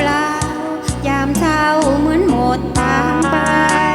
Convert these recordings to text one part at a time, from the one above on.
ปล่ายามเช้าเหมือนหมดทางไป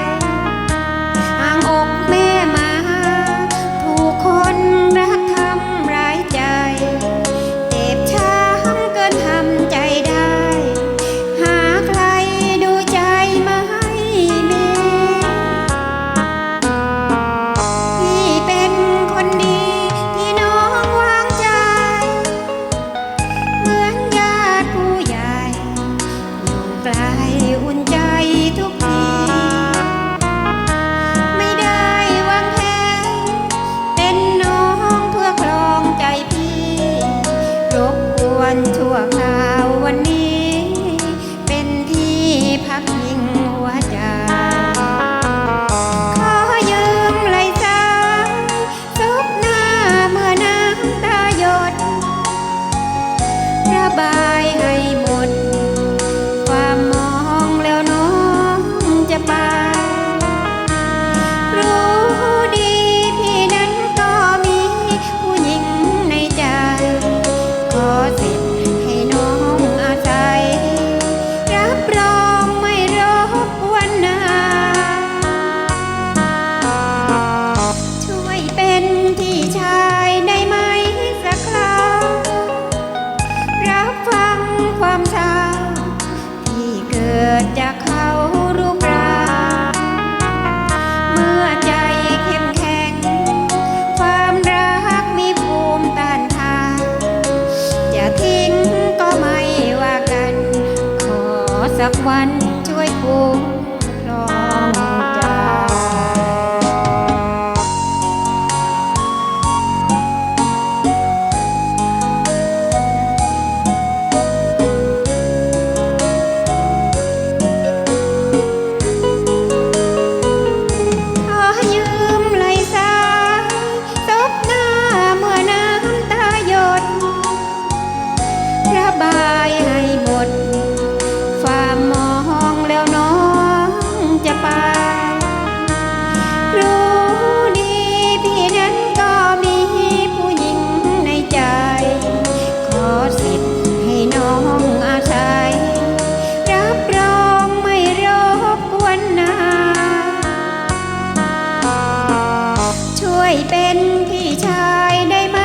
เป็นพี่ชายได้ไหม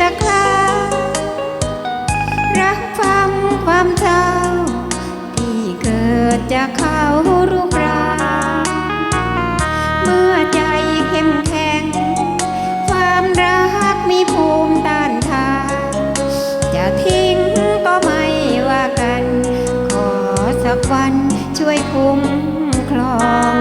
สักครารับฟังความเศร้าที่เกิดจากเขารูปรางเมื่อใจเข้มแข็ง ความรักมีภูมิต้านทานจะทิ้งก็ไม่ว่ากัน ขอสักวันช่วยคุ้มครอง